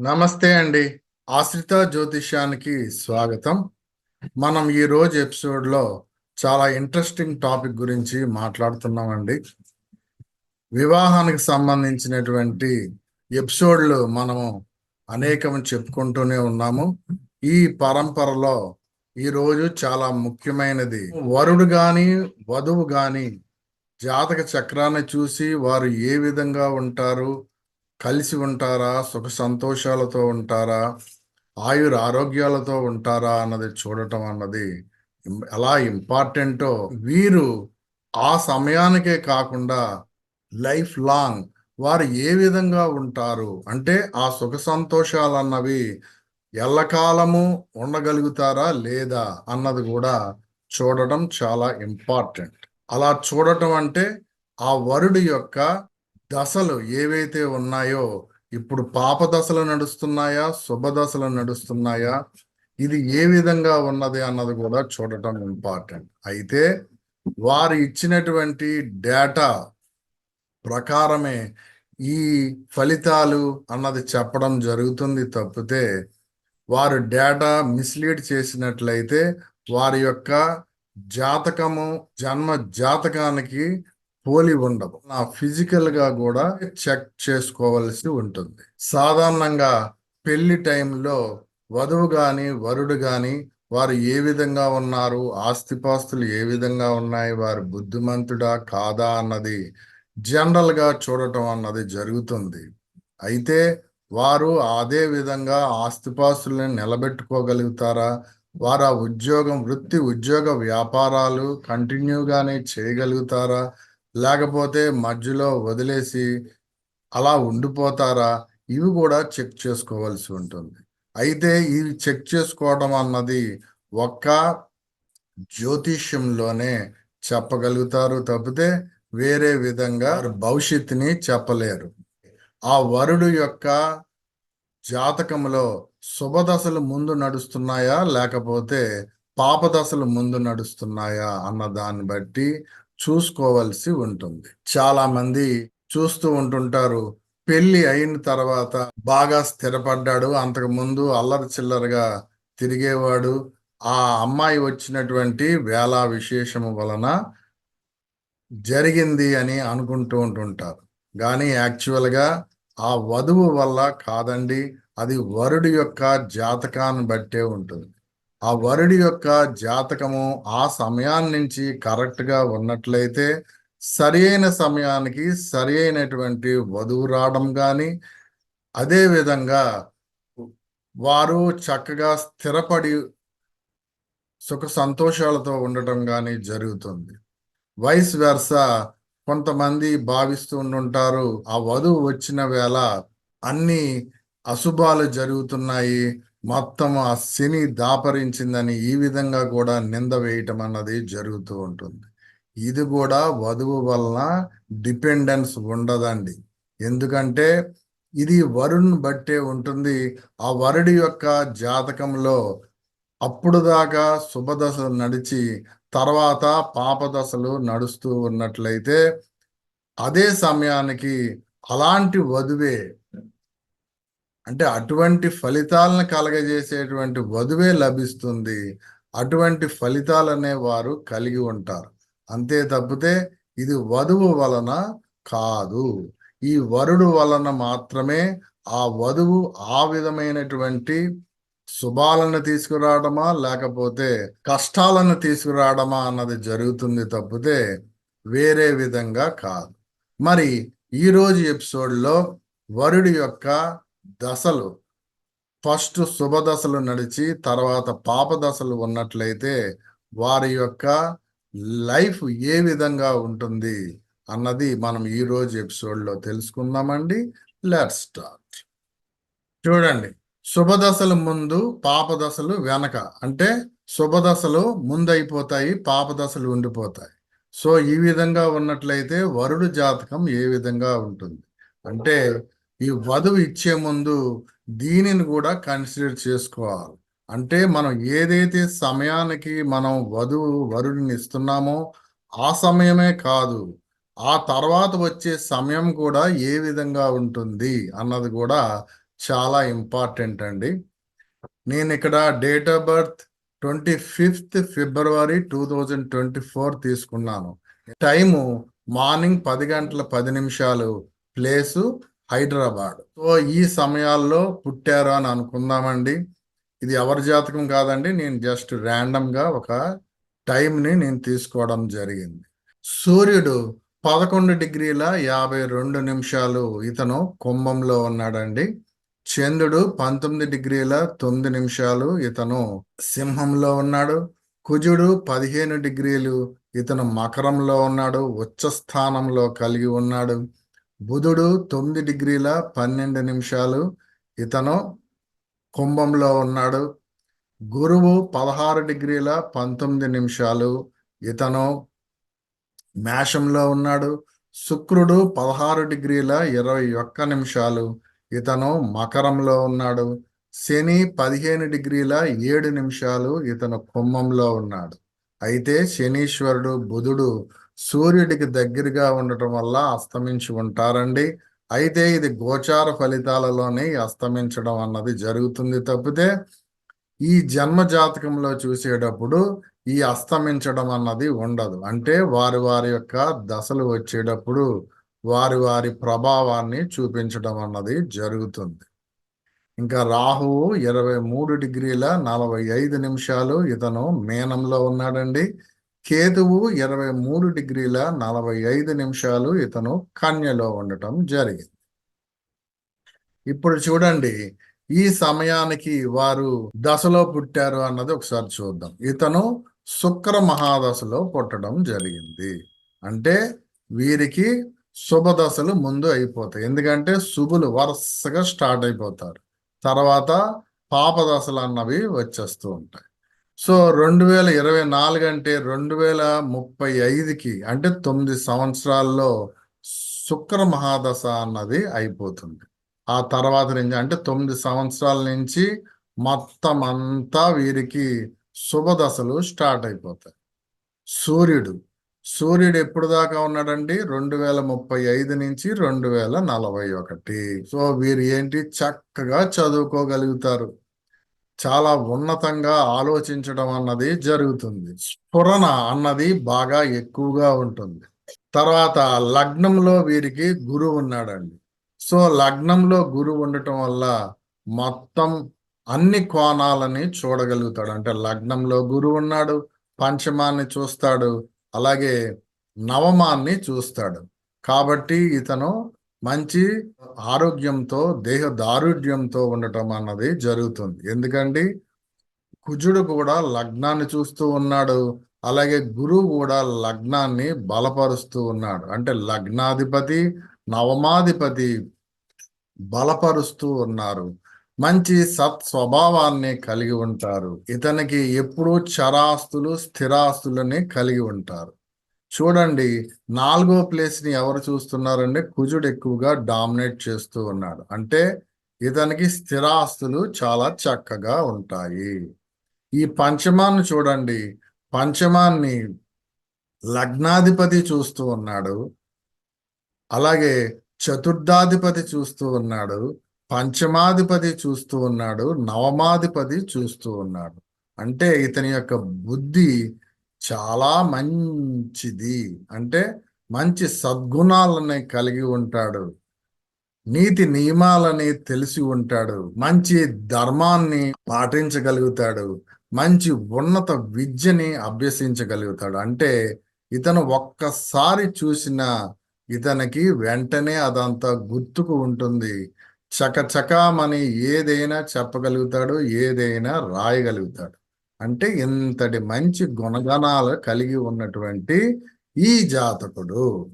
నమస్తే అండి. ఆశ్రిత జ్యోతిష్యానికి స్వాగతం. మనం ఈ రోజు ఎపిసోడ్లో చాలా ఇంట్రెస్టింగ్ టాపిక్ గురించి మాట్లాడుతున్నామండి. వివాహానికి సంబంధించినటువంటి ఎపిసోడ్లు మనము అనేకం చెప్పుకుంటూనే ఉన్నాము. ఈ పరంపరలో ఈ రోజు చాలా ముఖ్యమైనది. వరుడు గాని వధువు గాని జాతక చక్రాన్ని చూసి వారు ఏ విధంగా ఉంటారు? కలిసి ఉంటారా? సుఖ సంతోషాలతో ఉంటారా? ఆయుర ఆరోగ్యాలతో ఉంటారా? అన్నది చూడటం అన్నది ఎలా ఇంపార్టెంటో వీరు ఆ సమయానికే కాకుండా లైఫ్ లాంగ్ వారు ఏ విధంగా ఉంటారు? అంటే ఆ సుఖ సంతోషాలు అన్నవి ఎల్లకాలము ఉండగలుగుతారా లేదా? అన్నది కూడా చూడటం చాలా ఇంపార్టెంట్. అలా చూడటం అంటే ఆ వరుడి యొక్క దశలు ఏవైతే ఉన్నాయో ఇప్పుడు పాప దశలు నడుస్తున్నాయా శుభ దశలు నడుస్తున్నాయా ఇది ఏ విధంగా ఉన్నది అన్నది కూడా చూడటం ఇంపార్టెంట్ అయితే వారు ఇచ్చినటువంటి డేటా ప్రకారమే ఈ ఫలితాలు అన్నది చెప్పడం జరుగుతుంది తప్పితే వారు డేటా మిస్లీడ్ చేసినట్లయితే వారి యొక్క జాతకము జన్మ జాతకానికి పోలి ఉండవు నా ఫిజికల్గా కూడా చెక్ చేసుకోవాల్సి ఉంటుంది. సాధారణంగా పెళ్ళి టైంలో వధువు గాని వరుడు గాని వారు ఏ విధంగా ఉన్నారు ఆస్తిపాస్తులు ఏ విధంగా ఉన్నాయి వారు బుద్ధిమంతుడా కాదా అన్నది జనరల్గా చూడటం అన్నది జరుగుతుంది. అయితే వారు అదే విధంగా ఆస్తిపాస్తులను నిలబెట్టుకోగలుగుతారా? వారు ఆ ఉద్యోగం వృత్తి ఉద్యోగ వ్యాపారాలు కంటిన్యూగానే చేయగలుగుతారా? లేకపోతే మధ్యలో వదిలేసి అలా ఉండిపోతారా? ఇవి కూడా చెక్ చేసుకోవాల్సి ఉంటుంది. అయితే ఇవి చెక్ చేసుకోవడం అన్నది ఒక్క జ్యోతిష్యంలోనే చెప్పగలుగుతారు. తప్పితే వేరే విధంగా భవిష్యత్తుని చెప్పలేరు. ఆ వరుడు యొక్క జాతకంలో శుభదశలు ముందు నడుస్తున్నాయా? లేకపోతే పాపదశలు ముందు నడుస్తున్నాయా? అన్న దాన్ని బట్టి చూసుకోవాల్సి ఉంటుంది. చాలా మంది చూస్తూ ఉంటుంటారు. పెళ్ళి అయిన తర్వాత బాగా స్థిరపడ్డాడు. అంతకు ముందు అల్లరి చిల్లరగా తిరిగేవాడు. ఆ అమ్మాయి వచ్చినటువంటి వేళ విశేషము వలన జరిగింది అని అనుకుంటూ ఉంటుంటారు. కానీ యాక్చువల్గా ఆ వధువు వల్ల కాదండి. అది వరుడి యొక్క జాతకాన్ని బట్టే ఉంటుంది. ఆ వరుడి యొక్క జాతకము ఆ సమయాన్ని నుంచి ఉన్నట్లయితే సరి అయిన సమయానికి సరి అయినటువంటి వధువు రావడం కానీ అదే విధంగా వారు చక్కగా స్థిరపడి సుఖ సంతోషాలతో ఉండటం కానీ జరుగుతుంది. వైస్ వెర్స కొంతమంది భావిస్తూ ఉండుంటారు ఆ వధువు వచ్చిన వేళ అన్ని అశుభాలు జరుగుతున్నాయి మొత్తం ఆ శని దాపరించిందని ఈ విధంగా కూడా నింద వేయటం అన్నది జరుగుతూ ఉంటుంది. ఇది కూడా వధువు వలన డిపెండెన్స్ ఉండదండి. ఎందుకంటే ఇది వరుణ్ బట్టే ఉంటుంది. ఆ వరుడి యొక్క జాతకంలో అప్పుడు దాకా శుభదశలు నడిచి తర్వాత పాపదశలు నడుస్తూ ఉన్నట్లయితే అదే సమయానికి అలాంటి వధువే అంటే అటువంటి ఫలితాలను కలగజేసేటువంటి వధువే లభిస్తుంది. అటువంటి ఫలితాలనే వారు కలిగి ఉంటారు. అంతే తప్పితే ఇది వధువు వలన కాదు. ఈ వరుడు వలన మాత్రమే ఆ వధువు ఆ విధమైనటువంటి శుభాలను తీసుకురావడమా లేకపోతే కష్టాలను తీసుకురావడమా అన్నది జరుగుతుంది తప్పితే వేరే విధంగా కాదు. మరి ఈ రోజు ఎపిసోడ్లో వరుడి యొక్క దశలు. ఫస్ట్ శుభ దశలు నడిచి తర్వాత పాప దశలు ఉన్నట్లయితే వారి యొక్క లైఫ్ ఏ విధంగా ఉంటుంది అన్నది మనం ఈరోజు ఎపిసోడ్లో తెలుసుకుందామండి. Let start. చూడండి. శుభదశలు ముందు పాపదశలు వెనక. అంటే శుభదశలు ముందు అయిపోతాయి పాపదశలు ఉండిపోతాయి. సో ఈ విధంగా ఉన్నట్లయితే వరుడు జాతకం ఏ విధంగా ఉంటుంది? అంటే ఈ వధువు ఇచ్చే ముందు దీనిని కూడా కన్సిడర్ చేసుకోవాలి. అంటే మనం ఏదైతే సమయానికి మనం వధువు వరుడిని ఇస్తున్నామో ఆ సమయమే కాదు ఆ తర్వాత వచ్చే సమయం కూడా ఏ విధంగా ఉంటుంది అన్నది కూడా చాలా ఇంపార్టెంట్ అండి. నేను ఇక్కడ date of birth twenty fifth February two thousand twenty four తీసుకున్నాను. టైము మార్నింగ్ పది గంటల పది నిమిషాలు. ప్లేసు హైదరాబాద్. సో ఈ సమయాల్లో పుట్టారు అని అనుకుందామండి. ఇది ఎవరి జాతకం కాదండి. నేను జస్ట్ ర్యాండమ్గా ఒక టైంని నేను తీసుకోవడం జరిగింది. సూర్యుడు పదకొండు డిగ్రీల యాభై రెండు నిమిషాలు ఇతను కుంభంలో ఉన్నాడండి. చంద్రుడు పంతొమ్మిది డిగ్రీల తొమ్మిది నిమిషాలు ఇతను సింహంలో ఉన్నాడు. కుజుడు పదిహేను డిగ్రీలు ఇతను మకరంలో ఉన్నాడు. ఉచ్చ స్థానంలో కలిగి ఉన్నాడు. బుధుడు తొమ్మిది డిగ్రీల పన్నెండు నిమిషాలు ఇతను కుంభంలో ఉన్నాడు. గురువు పదహారు డిగ్రీల పంతొమ్మిది నిమిషాలు ఇతను మేషంలో ఉన్నాడు. శుక్రుడు పదహారు డిగ్రీల ఇరవై ఒక్క నిమిషాలు ఇతను మకరంలో ఉన్నాడు. శని పదిహేను డిగ్రీల ఏడు నిమిషాలు ఇతను కుంభంలో ఉన్నాడు. అయితే శనీశ్వరుడు బుధుడు సూర్యుడికి దగ్గరగా ఉండటం వల్ల అస్తమించి ఉంటారండి. అయితే ఇది గోచార ఫలితాలలోనే అస్తమించడం అన్నది జరుగుతుంది తప్పితే ఈ జన్మ జాతకంలో చూసేటప్పుడు ఈ అస్తమించడం అన్నది ఉండదు. అంటే వారి వారి యొక్క దశలు వచ్చేటప్పుడు వారి వారి ప్రభావాన్ని చూపించడం అన్నది జరుగుతుంది. ఇంకా రాహువు ఇరవై మూడు డిగ్రీల నలభై ఐదు నిమిషాలు ఇతను మేనంలో ఉన్నాడండి. కేతువు ఇరవై మూడు డిగ్రీల నలభై ఐదు నిమిషాలు ఇతను కన్యలో ఉండటం జరిగింది. ఇప్పుడు చూడండి ఈ సమయానికి వారు దశలో పుట్టారు అన్నది ఒకసారి చూద్దాం. ఇతను శుక్ర మహాదశలో పుట్టడం జరిగింది. అంటే వీరికి శుభ దశలు ముందు అయిపోతాయి. ఎందుకంటే శుభులు వరుసగా స్టార్ట్ అయిపోతారు. తర్వాత పాపదశలు అన్నవి వచ్చేస్తూ ఉంటాయి. సో రెండు వేల ఇరవై నాలుగు అంటే రెండు వేల ముప్పై ఐదుకి అంటే తొమ్మిది సంవత్సరాల్లో శుక్ర మహాదశ అన్నది అయిపోతుంది. ఆ తర్వాత నుంచి అంటే తొమ్మిది సంవత్సరాల నుంచి మొత్తం అంతా వీరికి శుభదశలు స్టార్ట్ అయిపోతాయి. సూర్యుడు సూర్యుడు ఎప్పుడు దాకా ఉన్నాడండి? రెండు వేల ముప్పై ఐదు నుంచి రెండు వేల నలభై ఒకటి. సో వీరు ఏంటి? చక్కగా చదువుకోగలుగుతారు. చాలా ఉన్నతంగా ఆలోచించడం అన్నది జరుగుతుంది. స్ఫురణ అన్నది బాగా ఎక్కువగా ఉంటుంది. తర్వాత లగ్నంలో వీరికి గురువు ఉన్నాడండి. సో లగ్నంలో గురువు ఉండటం వల్ల మొత్తం అన్ని కోణాలని చూడగలుగుతాడు. అంటే లగ్నంలో గురువు ఉన్నాడు పంచమాన్ని చూస్తాడు అలాగే నవమాన్ని చూస్తాడు. కాబట్టి ఇతను మంచి ఆరోగ్యంతో దేహ దారుఢ్యంతో ఉండటం అన్నది జరుగుతుంది. ఎందుకండి? కుజుడు కూడా లగ్నాన్ని చూస్తూ ఉన్నాడు. అలాగే గురువు కూడా లగ్నాన్ని బలపరుస్తూ ఉన్నాడు. అంటే లగ్నాధిపతి నవమాధిపతి బలపరుస్తూ ఉన్నారు. మంచి సత్ స్వభావాన్ని కలిగి ఉంటారు. ఇతనికి ఎప్పుడూ చరాస్తులు స్థిరాస్తులని కలిగి ఉంటారు. చూడండి నాలుగో ప్లేస్ని ఎవరు చూస్తున్నారంటే కుజుడు ఎక్కువగా డామినేట్ చేస్తూ ఉన్నాడు అంటే ఇతనికి స్థిరాస్తులు చాలా చక్కగా ఉంటాయి. ఈ పంచమాన్ని చూడండి. పంచమాన్ని లగ్నాధిపతి చూస్తూ ఉన్నాడు. అలాగే చతుర్థాధిపతి చూస్తూ ఉన్నాడు. పంచమాధిపతి చూస్తూ ఉన్నాడు. నవమాధిపతి చూస్తూ ఉన్నాడు. అంటే ఇతని యొక్క బుద్ధి చాలా మంచిది. అంటే మంచి సద్గుణాలని కలిగి ఉంటాడు. నీతి నియమాలని తెలిసి ఉంటాడు. మంచి ధర్మాన్ని పాటించగలుగుతాడు. మంచి ఉన్నత విద్యని అభ్యసించగలుగుతాడు. అంటే ఇతను ఒక్కసారి చూసిన ఇతనికి వెంటనే అదంతా గుర్తుకు ఉంటుంది. చకచకామని ఏదైనా చెప్పగలుగుతాడు ఏదైనా రాయగలుగుతాడు. అంటే ఇంతటి మంచి గుణగణాలు కలిగి ఉన్నటువంటి ఈ జాతకుడు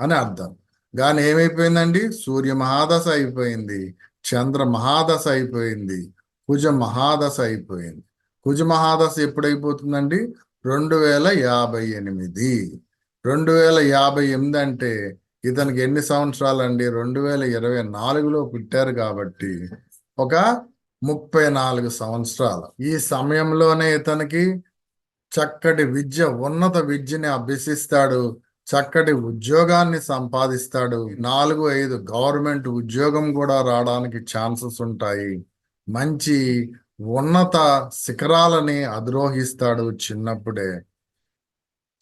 అని అర్థం. కానీ ఏమైపోయిందండి? సూర్య మహాదశ అయిపోయింది చంద్ర మహాదశ అయిపోయింది కుజ మహాదశ అయిపోయింది. కుజ మహాదశ ఎప్పుడైపోతుందండి? రెండు వేల యాభై ఎనిమిది. రెండు వేల యాభై ఎనిమిది అంటే ఇతనికి ఎన్ని సంవత్సరాలు అండి రెండు వేల ఇరవై నాలుగులో పుట్టారు కాబట్టి ఒక ముప్పై నాలుగు సంవత్సరాలు. ఈ సమయంలోనే ఇతనికి చక్కటి విద్య ఉన్నత విద్యని అభ్యసిస్తాడు. చక్కటి ఉద్యోగాన్ని సంపాదిస్తాడు. నాలుగు ఐదు గవర్నమెంట్ ఉద్యోగం కూడా రావడానికి ఛాన్సెస్ ఉంటాయి. మంచి ఉన్నత శిఖరాలని అధిరోహిస్తాడు చిన్నప్పుడే.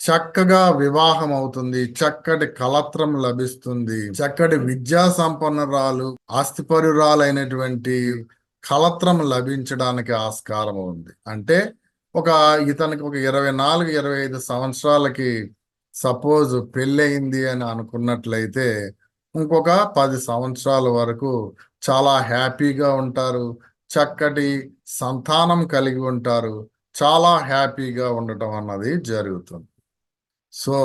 చక్కగా వివాహం అవుతుంది. చక్కటి కలత్రం లభిస్తుంది. చక్కటి విద్యా సంపన్నురాలు ఆస్తిపరురాలైనటువంటి కలత్రం లభించడానికి ఆస్కారం ఉంది. అంటే ఒక ఇతనికి ఒక ఇరవై నాలుగు ఇరవై ఐదు సంవత్సరాలకి సపోజ్ పెళ్ళయింది అని అనుకున్నట్లయితే ఇంకొక పది సంవత్సరాల వరకు చాలా హ్యాపీగా ఉంటారు. చక్కటి సంతానం కలిగి ఉంటారు. చాలా హ్యాపీగా ఉండటం అన్నది జరుగుతుంది. సో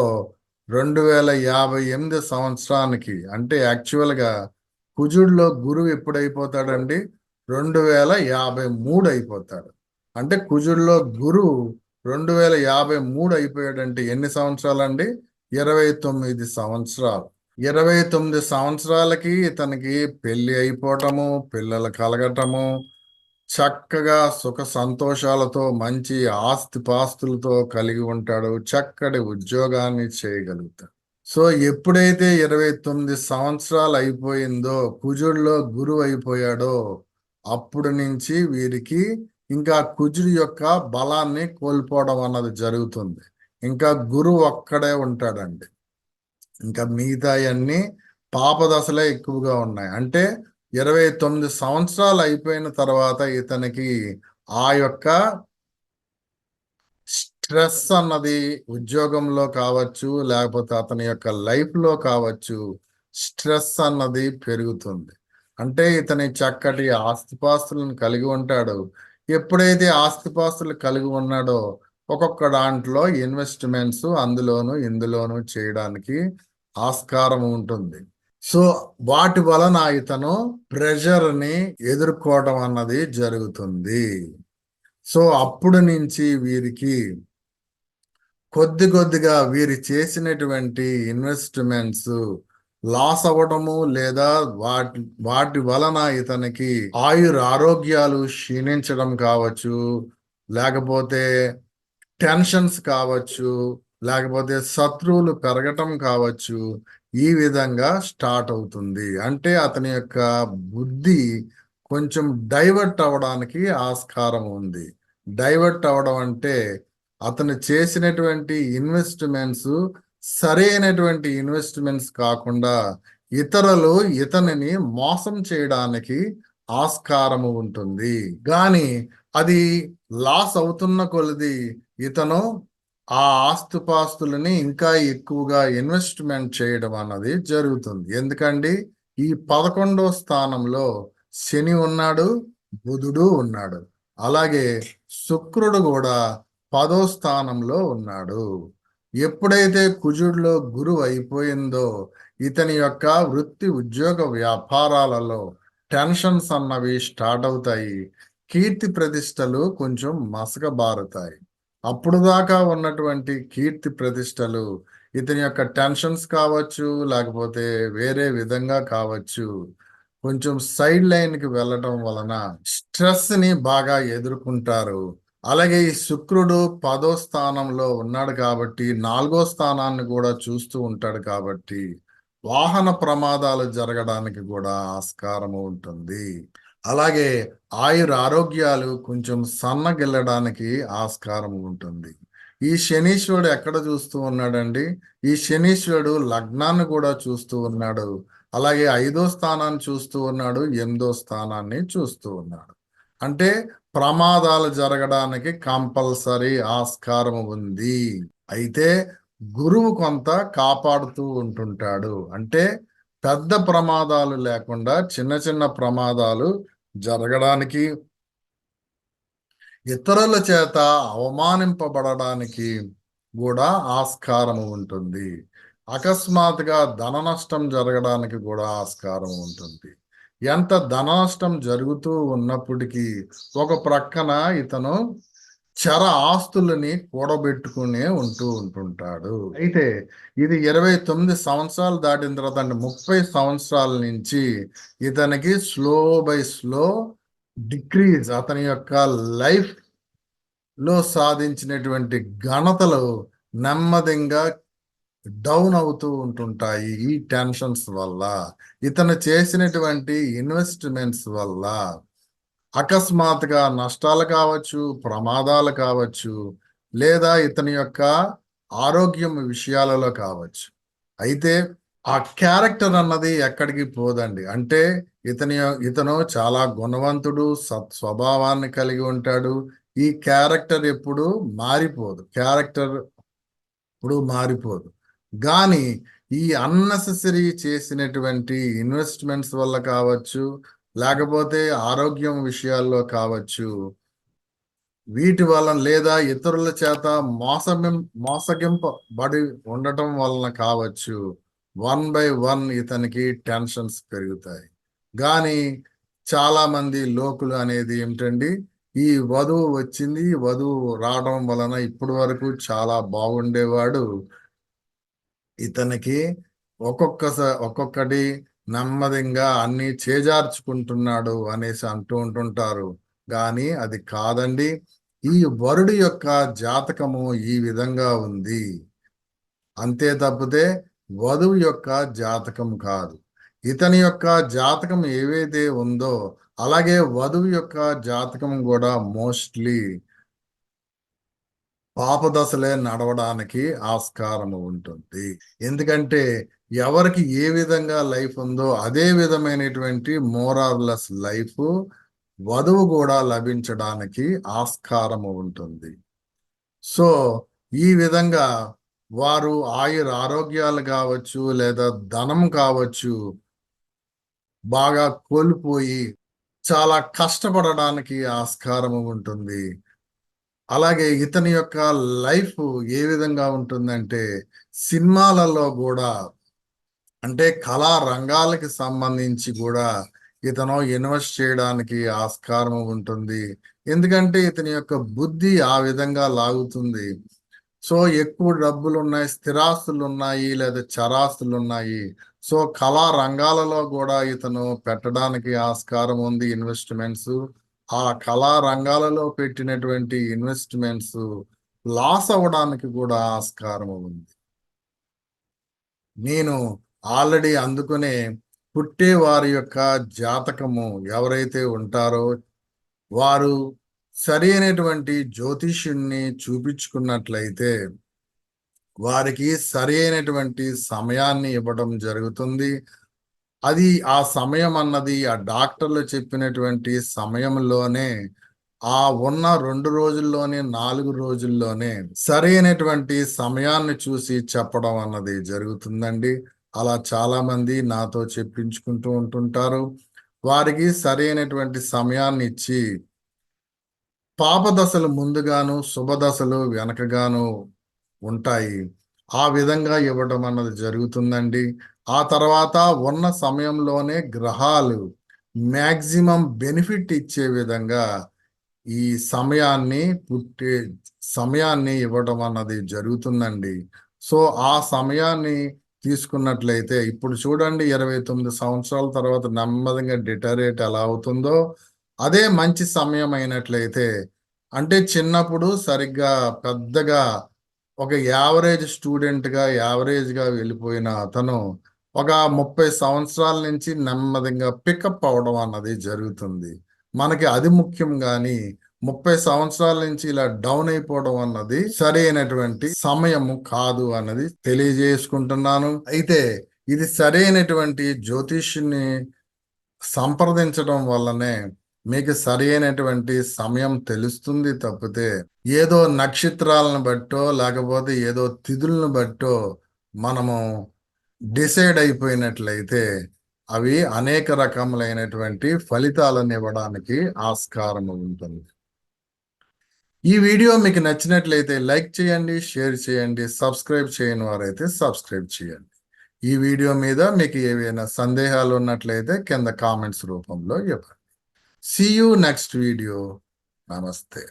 రెండు వేల యాభై ఎనిమిది సంవత్సరానికి అంటే యాక్చువల్గా కుజుడిలో గురువు ఎప్పుడైపోతాడండి? రెండు వేల యాభై మూడు అయిపోతాడు. అంటే కుజుల్లో గురువు రెండు వేల యాభై మూడు అయిపోయాడంటే ఎన్ని సంవత్సరాలండి? ఇరవై తొమ్మిది సంవత్సరాలు. ఇరవై తొమ్మిది సంవత్సరాలకి ఇతనికి పెళ్ళి అయిపోవటము పిల్లలు కలగటము చక్కగా సుఖ సంతోషాలతో మంచి ఆస్తి పాస్తులతో కలిగి ఉంటాడు. చక్కటి ఉద్యోగాన్ని చేయగలుగుతాడు. సో ఎప్పుడైతే ఇరవై తొమ్మిది సంవత్సరాలు అయిపోయిందో కుజుడిలో గురువు అయిపోయాడో అప్పుడు నుంచి వీరికి ఇంకా కుజుడి యొక్క బలాన్ని కోల్పోవడం అన్నది జరుగుతుంది. ఇంకా గురువు ఒక్కడే ఉంటాడండి. ఇంకా మిగతా అన్ని పాపదశలే ఎక్కువగా ఉన్నాయి. అంటే ఇరవై తొమ్మిది సంవత్సరాలు అయిపోయిన తర్వాత ఇతనికి ఆ యొక్క స్ట్రెస్ అన్నది ఉద్యోగంలో కావచ్చు లేకపోతే అతని యొక్క లైఫ్లో కావచ్చు స్ట్రెస్ అన్నది పెరుగుతుంది. అంటే ఇతని చక్కటి ఆస్తిపాస్తులను కలిగి ఉంటాడు. ఎప్పుడైతే ఆస్తిపాస్తులు కలిగి ఉన్నాడో ఒక్కొక్క దాంట్లో ఇన్వెస్ట్మెంట్స్ అందులోను ఇందులోను చేయడానికి ఆస్కారం ఉంటుంది. సో వాటి వలన ఇతను ప్రెషర్ని ఎదుర్కోవటం ఎదుర్కోవడం అన్నది జరుగుతుంది. సో అప్పుడు నుంచి వీరికి కొద్ది కొద్దిగా వీరు చేసినటువంటి ఇన్వెస్ట్మెంట్స్ లాస్ అవ్వడము లేదా వాటి వాటి వలన ఇతనికి ఆయుర్ ఆరోగ్యాలు క్షీణించడం కావచ్చు లేకపోతే టెన్షన్స్ కావచ్చు లేకపోతే శత్రువులు పెరగటం కావచ్చు ఈ విధంగా స్టార్ట్ అవుతుంది. అంటే అతని యొక్క బుద్ధి కొంచెం డైవర్ట్ అవ్వడానికి ఆస్కారం ఉంది. డైవర్ట్ అవ్వడం అంటే అతను చేసినటువంటి ఇన్వెస్ట్మెంట్స్ సరైనటువంటి ఇన్వెస్ట్మెంట్స్ కాకుండా ఇతరులు ఇతనిని మోసం చేయడానికి ఆస్కారము ఉంటుంది. కానీ అది లాస్ అవుతున్న కొలది ఇతను ఆ ఆస్తుపాస్తులని ఇంకా ఎక్కువగా ఇన్వెస్ట్మెంట్ చేయడం అన్నది జరుగుతుంది. ఎందుకండి? ఈ పదకొండో స్థానంలో శని ఉన్నాడు బుధుడు ఉన్నాడు. అలాగే శుక్రుడు కూడా పదో స్థానంలో ఉన్నాడు. ఎప్పుడైతే కుజుడిలో గురువు అయిపోయిందో ఇతని యొక్క వృత్తి ఉద్యోగ వ్యాపారాలలో టెన్షన్స్ అన్నవి స్టార్ట్ అవుతాయి. కీర్తి ప్రతిష్టలు కొంచెం మసకబారుతాయి. అప్పుడు దాకా ఉన్నటువంటి కీర్తి ప్రతిష్టలు ఇతని యొక్క టెన్షన్స్ కావచ్చు లేకపోతే వేరే విధంగా కావచ్చు కొంచెం సైడ్ లైన్కి వెళ్ళటం వలన స్ట్రెస్ని బాగా ఎదుర్కొంటారు. అలాగే ఈ శుక్రుడు పదో స్థానంలో ఉన్నాడు కాబట్టి నాలుగో స్థానాన్ని కూడా చూస్తూ ఉంటాడు కాబట్టి వాహన ప్రమాదాలు జరగడానికి కూడా ఆస్కారం ఉంటుంది. అలాగే ఆయుర ఆరోగ్యాలు కొంచెం సన్నగిల్లడానికి ఆస్కారం ఉంటుంది. ఈ శనీశ్వరుడు ఎక్కడ చూస్తూ ఉన్నాడండి? ఈ శనీశ్వరుడు లగ్నాన్ని కూడా చూస్తూ ఉన్నాడు. అలాగే ఐదో స్థానాన్ని చూస్తూ ఉన్నాడు. ఎనిమిదో స్థానాన్ని చూస్తూ ఉన్నాడు. అంటే ప్రమాదాలు జరగడానికి కంపల్సరీ ఆస్కారం ఉంది. అయితే గురువు కొంత కాపాడుతూ ఉంటుంటాడు. అంటే పెద్ద ప్రమాదాలు లేకుండా చిన్న చిన్న ప్రమాదాలు జరగడానికి ఇతరుల చేత అవమానింపబడడానికి కూడా ఆస్కారం ఉంటుంది. అకస్మాత్తుగా ధన నష్టం జరగడానికి కూడా ఆస్కారం ఉంటుంది. ఎంత ధనాష్టం జరుగుతూ ఉన్నప్పటికీ ఒక ప్రక్కన ఇతను చర ఆస్తులని కూడబెట్టుకునే ఉంటూ ఉంటుంటాడు. అయితే ఇది ఇరవై తొమ్మిది సంవత్సరాలు దాటిన తర్వాత అంటే ముప్పై సంవత్సరాల నుంచి ఇతనికి స్లో బై స్లో డిక్రీజ్ అతని యొక్క లైఫ్లో సాధించినటువంటి ఘనతలు నెమ్మదిగా డౌన్ అవుతూ ఉంటుంటాయి ఈ టెన్షన్స్ వల్ల. ఇతను చేసినటువంటి ఇన్వెస్ట్మెంట్స్ వల్ల అకస్మాత్తుగా నష్టాలు కావచ్చు ప్రమాదాలు కావచ్చు లేదా ఇతని యొక్క ఆరోగ్యం విషయాలలో కావచ్చు. అయితే ఆ క్యారెక్టర్ అన్నది ఎక్కడికి పోదండి? అంటే ఇతని ఇతను చాలా గుణవంతుడు సత్ స్వభావాన్ని కలిగి ఉంటాడు. ఈ క్యారెక్టర్ ఎప్పుడు మారిపోదు. క్యారెక్టర్ ఇప్పుడు మారిపోదు. కానీ ఈ అన్నెసెసరీ చేసినటువంటి ఇన్వెస్ట్మెంట్స్ వల్ల కావచ్చు లేకపోతే ఆరోగ్యం విషయాల్లో కావచ్చు వీటి వలన లేదా ఇతరుల చేత మోసమిం మోసగింపబడి ఉండటం వలన కావచ్చు. వన్ బై వన్ ఇతనికి టెన్షన్స్ పెరుగుతాయి. కానీ చాలా మంది లోకులు అనేది ఏమిటండి ఈ వధువు వచ్చింది ఈ వధువు రావడం వలన ఇప్పటి వరకు చాలా బాగుండేవాడు. ఇతనికి ఒక్కొక్కసారి ఒక్కొక్కటి నెమ్మదిగా అన్ని చేజార్చుకుంటున్నాడు అనేసి అంటూ ఉంటుంటారు. కానీ అది కాదండి. ఈ వరుడి యొక్క జాతకము ఈ విధంగా ఉంది. అంతే తప్పితే వధువు యొక్క జాతకం కాదు. ఇతని యొక్క జాతకం ఏవైతే ఉందో అలాగే వధువు యొక్క జాతకం కూడా మోస్ట్లీ పాపదశలే నడవడానికి ఆస్కారం ఉంటుంది. ఎందుకంటే ఎవరికి ఏ విధంగా లైఫ్ ఉందో అదే విధమైనటువంటి మోరార్లెస్ లైఫ్ వధువు కూడా లభించడానికి ఆస్కారము ఉంటుంది. సో ఈ విధంగా వారు ఆయుర ఆరోగ్యాలు కావచ్చు లేదా ధనం కావచ్చు బాగా కోల్పోయి చాలా కష్టపడడానికి ఆస్కారము ఉంటుంది. అలాగే ఇతని యొక్క లైఫ్ ఏ విధంగా ఉంటుందంటే సినిమాలలో కూడా అంటే కళా రంగాలకి సంబంధించి కూడా ఇతను ఇన్వెస్ట్ చేయడానికి ఆస్కారం ఉంటుంది. ఎందుకంటే ఇతని యొక్క బుద్ధి ఆ విధంగా లాగుతుంది. సో ఎక్కువ డబ్బులు ఉన్నాయి స్థిరాస్తులు ఉన్నాయి లేదా చరాస్తులు ఉన్నాయి సో కళా రంగాలలో కూడా ఇతను పెట్టడానికి ఆస్కారం ఉంది ఇన్వెస్ట్మెంట్స్. ఆ కళా రంగాలలో పెట్టినటువంటి ఇన్వెస్ట్మెంట్స్ లాస్ అవ్వడానికి కూడా ఆస్కారం ఉంది. నేను ఆల్రెడీ అందుకునే పుట్టే వారి యొక్క జాతకము ఎవరైతే ఉంటారో వారు సరి అయినటువంటి జ్యోతిష్యుణ్ణి చూపించుకున్నట్లయితే వారికి సరి అయినటువంటి సమయాన్ని ఇవ్వడం జరుగుతుంది. అది ఆ సమయం అన్నది ఆ డాక్టర్లు చెప్పినటువంటి సమయంలోనే ఆ ఉన్న రెండు రోజుల్లోనే నాలుగు రోజుల్లోనే సరైనటువంటి సమయాన్ని చూసి చెప్పడం అన్నది జరుగుతుందండి. అలా చాలా మంది నాతో చెప్పించుకుంటూ ఉంటుంటారు. వారికి సరైనటువంటి సమయాన్ని ఇచ్చి పాపదశలు ముందుగాను శుభదశలు వెనకగాను ఉంటాయి. ఆ విధంగా ఇవ్వడం అన్నది జరుగుతుందండి. ఆ తర్వాత ఉన్న సమయంలోనే గ్రహాలు మ్యాక్సిమం బెనిఫిట్ ఇచ్చే విధంగా ఈ సమయాన్ని పుట్టే సమయాన్ని ఇవ్వడం అన్నది జరుగుతుందండి. సో ఆ సమయాన్ని తీసుకున్నట్లయితే ఇప్పుడు చూడండి ఇరవై తొమ్మిది సంవత్సరాల తర్వాత నెమ్మదిగా డిటరేట్ ఎలా అవుతుందో అదే మంచి సమయం అయినట్లయితే అంటే చిన్నప్పుడు సరిగ్గా పెద్దగా ఒక యావరేజ్ స్టూడెంట్గా యావరేజ్గా వెళ్ళిపోయిన అతను ఒక ముప్పై సంవత్సరాల నుంచి నెమ్మదిగా పికప్ అవడం అన్నది జరుగుతుంది. మనకి అది ముఖ్యం కానీ ముప్పై సంవత్సరాల నుంచి ఇలా డౌన్ అయిపోవడం అన్నది సరైనటువంటి సమయము కాదు అన్నది తెలియజేసుకుంటున్నాను. అయితే ఇది సరైనటువంటి జ్యోతిష్యుని సంప్రదించడం వల్లనే మీకు సరైనటువంటి సమయం తెలుస్తుంది తప్పితే ఏదో నక్షత్రాలను బట్టో లేకపోతే ఏదో తిథులను బట్టో మనము డిసైడ్ అయిపోయినట్లయితే అవి అనేక రకములైనటువంటి ఫలితాలను ఇవ్వడానికి ఆస్కారం ఉంటుంది. ఈ వీడియో మీకు నచ్చినట్లయితే లైక్ చేయండి షేర్ చేయండి సబ్స్క్రైబ్ చేయని వారైతే సబ్స్క్రైబ్ చేయండి. ఈ వీడియో మీద మీకు ఏవైనా సందేహాలు ఉన్నట్లయితే కింద కామెంట్స్ రూపంలో ఇవ్వండి సీ యూ నెక్స్ట్ వీడియో నమస్తే